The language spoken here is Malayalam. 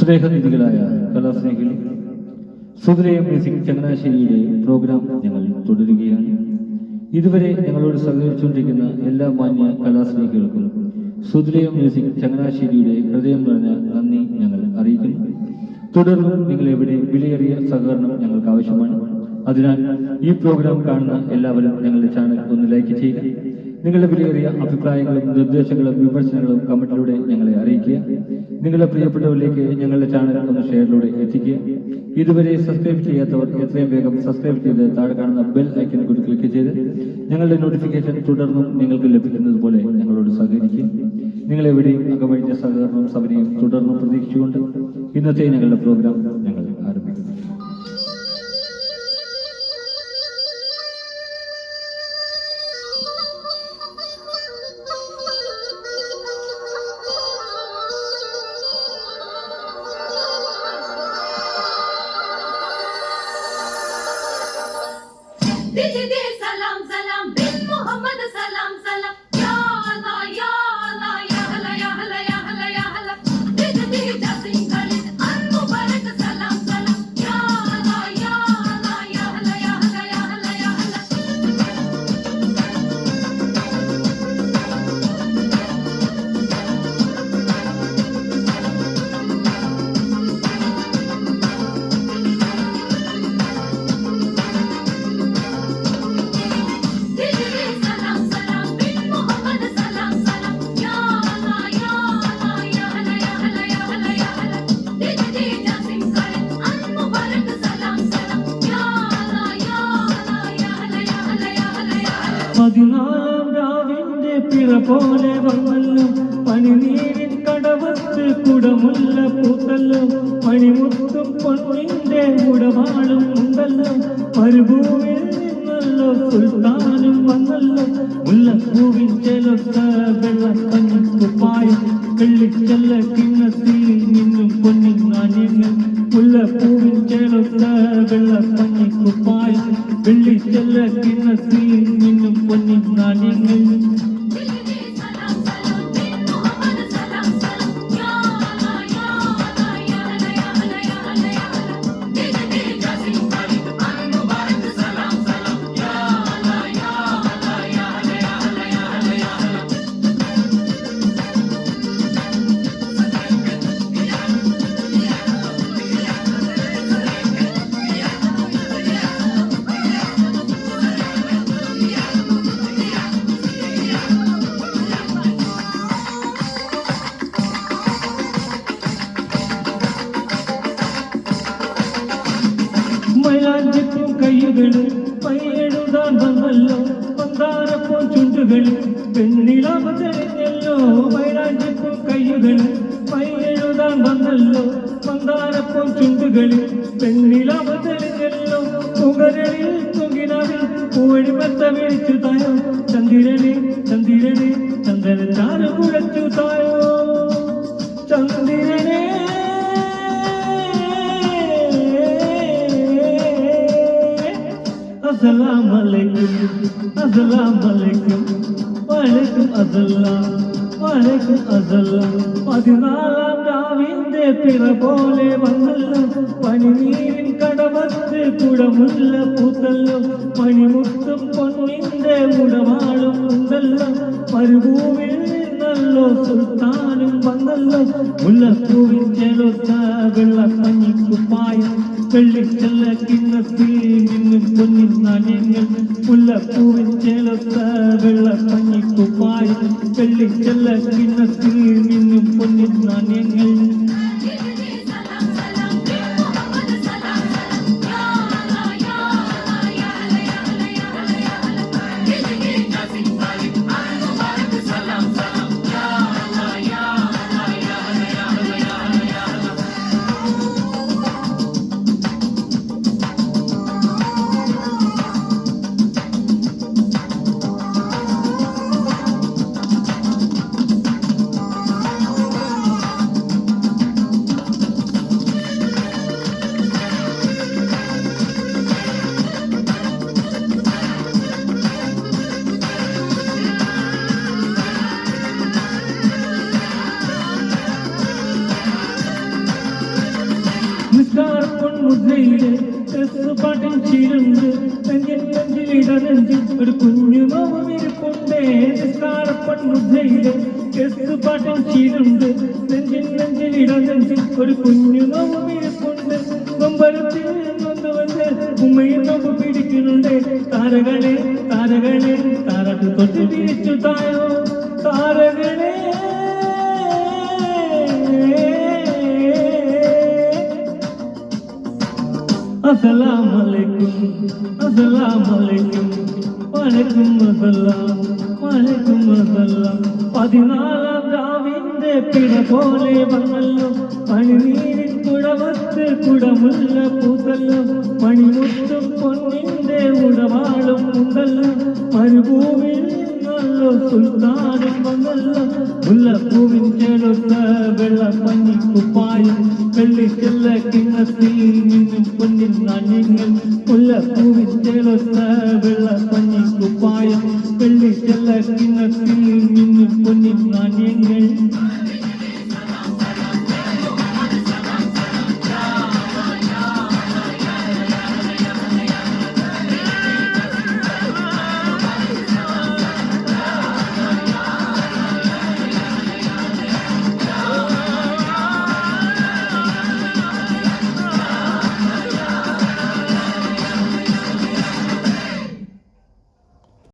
സ്നേഹനിധികളായ കലാസ്നേഹികൾ സുതിരയ മ്യൂസിക് ചങ്ങനാശ്ശേരിയിലെ പ്രോഗ്രാം ഞങ്ങൾ തുടരുകയാണ്. ഇതുവരെ ഞങ്ങളോട് സഹകരിച്ചുകൊണ്ടിരിക്കുന്ന എല്ലാ മാന്യ കലാസ്നേഹികൾക്കും സുതിരയ മ്യൂസിക് ചങ്ങനാശ്ശേരിയുടെ ഹൃദയം നിറഞ്ഞ നന്ദി ഞങ്ങൾ അറിയിക്കുന്നു. തുടർന്നും നിങ്ങൾ എവിടെ വിലയേറിയ സഹകരണം ഞങ്ങൾക്ക് ആവശ്യമാണ്. അതിനാൽ ഈ പ്രോഗ്രാം കാണുന്ന എല്ലാവരും ഞങ്ങളുടെ ചാനൽ ഒന്ന് ലൈക്ക് ചെയ്യുക. നിങ്ങളുടെ വിലയേറിയ അഭിപ്രായങ്ങളും നിർദ്ദേശങ്ങളും വിമർശനങ്ങളും കമന്റിലൂടെ ഞങ്ങളെ അറിയിക്കുക. നിങ്ങളുടെ പ്രിയപ്പെട്ടവരിലേക്ക് ഞങ്ങളുടെ ചാനൽ ഒന്ന് ഷെയറിലൂടെ എത്തിക്കുക. ഇതുവരെ സബ്സ്ക്രൈബ് ചെയ്യാത്തവർ എത്രയും വേഗം സബ്സ്ക്രൈബ് ചെയ്ത് താഴെ കാണുന്ന ബെൽ ഐക്കനെ കൂടി ക്ലിക്ക് ചെയ്ത് ഞങ്ങളുടെ നോട്ടിഫിക്കേഷൻ തുടർന്നും നിങ്ങൾക്ക് ലഭിക്കുന്നത് പോലെ ഞങ്ങളോട് സഹകരിക്കുക. നിങ്ങളെവിടെയും അകമഴിഞ്ഞ സഹകരണവും സഭയും തുടർന്നും പ്രതീക്ഷിച്ചുകൊണ്ട് ഇന്നത്തെ ഞങ്ങളുടെ പ്രോഗ്രാം ഞങ്ങൾ ആരംഭിക്കുന്നു. DDD പതിനാലാം രാവിന്റെ പിറ പോലെ വന്നല്ലോ. പനിനീരിൻ കടവത്ത് കുടമുല്ല പൂത്തല്ലോ. പണിമുത്തും പൊന്നിന്റെ കുടവാളും ഉണ്ടല്ലോ. മരുഭൂമിയിൽ നിന്നല്ലോ സുൽത്താനും വന്നല്ലോ. മുല്ലപ്പൂവിൻ ചെലത്ത വെള്ളപ്പഞ്ഞി കുപ്പായം വെള്ളിച്ചെല്ല കിണ്ണത്തിൽ നിന്നും പൊന്നിൻ നാണ്യങ്ങൾ മുല്ലപ്പൂവിൻ ചേലത്ത വെള്ളപ്പഞ്ഞി കൈകളും പൈയെഴുതാൻ വന്നല്ലോ പന്താരപ്പൂ ചുണ്ടുകളിൽ പെണ്ണിളവ തെളിഞ്ഞല്ലോ മൈലാഞ്ചിപ്പൂ പൈയെഴുതാൻ വന്നല്ലോ പന്താരപ്പൂ ചുണ്ടുകളിൽ പെണ്ണിളവ തെളിഞ്ഞല്ലോ പുകരളിൽ തുകിനവിൽ പൂവഴിമത്ത വിളിച്ചു തായോ. ചന്ദ്രനെ ചന്ദ്രനെ ചന്ദ്രൻ കുഴച്ചു തായോ. അസ്സലാം വലൈക്കും അസ്സലാം വലൈക്കും വലൈക്കും അസ്സലാം വലൈക്കും അസ്സലാം. പതിനാലാം രാവിന്റെ പിറ പോലെ വന്നല്ലോ. പനിനീരിൻ കടവത്ത് കുടമുല്ല പൂത്തല്ലോ. പണിമുത്തും പൊന്നിന്റെ ഉടവാളും ഉണ്ടല്ലോ. മരുഭൂമിൽ നിന്നല്ലോ സുൽത്താനും വന്നല്ലോ മുല്ലപ്പൂവിൻ ചെലുത്ത വെള്ളപ്പഞ്ഞി കുപ്പായം വെള്ളിച്ചെല്ല കിണ്ണത്തിൽ നിന്നും പൊന്നിൻ നാണ്യങ്ങൾ. മുല്ലപ്പൂവിൻ ചേലത്ത വെള്ളപ്പഞ്ഞി കുപ്പായം വെള്ളിച്ചെല്ല കിണ്ണത്തിൽ നിന്നും പൊന്നിൻ നാണ്യങ്ങൾ. മുദ്രയിലെ ഡ്രസ് പാട്ടിൻ ചീരുണ്ട്. നെഞ്ചിൻ നെഞ്ചിലിടനെഞ്ചിൽ ഒരു കുഞ്ഞു നോവും ഇരിപ്പുണ്ടേ. നിസ്കാരപ്പൺ മുദ്രയിലെ ഡ്രസ് പാട്ടിൻ ചീരുണ്ട്. നെഞ്ചിൻ നെഞ്ചിലിടനെഞ്ചിൽ ഒരു കുഞ്ഞു നോവും ഇരിപ്പുണ്ട്. കൊമ്പരത്തിൽ വന്ന് വന്ന് ഉമ്മയിൽ നോമ്പ് പിടിക്കുന്നുണ്ട്. താരകളെ താരകളെ താരട്ട് തൊട്ട് തിരിച്ചു തായോ താരകളെ അസലാമലൈക്കും അസലാമലൈക്കും വലൈക്കും അസലാം വലൈക്കും അസലാം പതിനാലാം രാവിന്റെ പിട പോലെ വന്നല്ലോ. മണിനീരിൻ കുടവത്ത് കുടമുല്ല പൂത്തല്ലോ. മണിമുത്തും പൊന്നിന്റെ ഉടവാളും ഉണ്ടല്ലോ. മരുഭൂമിയിൽ നല്ലോ സുൽത്താനും വന്നല്ലോ. മുല്ലപ്പൂവിൻ ചേലൊത്ത വെള്ളപ്പഞ്ഞി കുപ്പായും വെള്ളിച്ചെല്ല കിണ്ണത്തിൽ നിന്നും പൊന്നിൻ നാണ്യങ്ങൾ. മുല്ലപ്പൂവിൻ ചേലൊത്ത വെള്ളപ്പഞ്ഞി കുപ്പായം വെള്ളിച്ചെല്ല കിണ്ണത്തിൽ നിന്നും പൊന്നിൻ നാണ്യങ്ങൾ.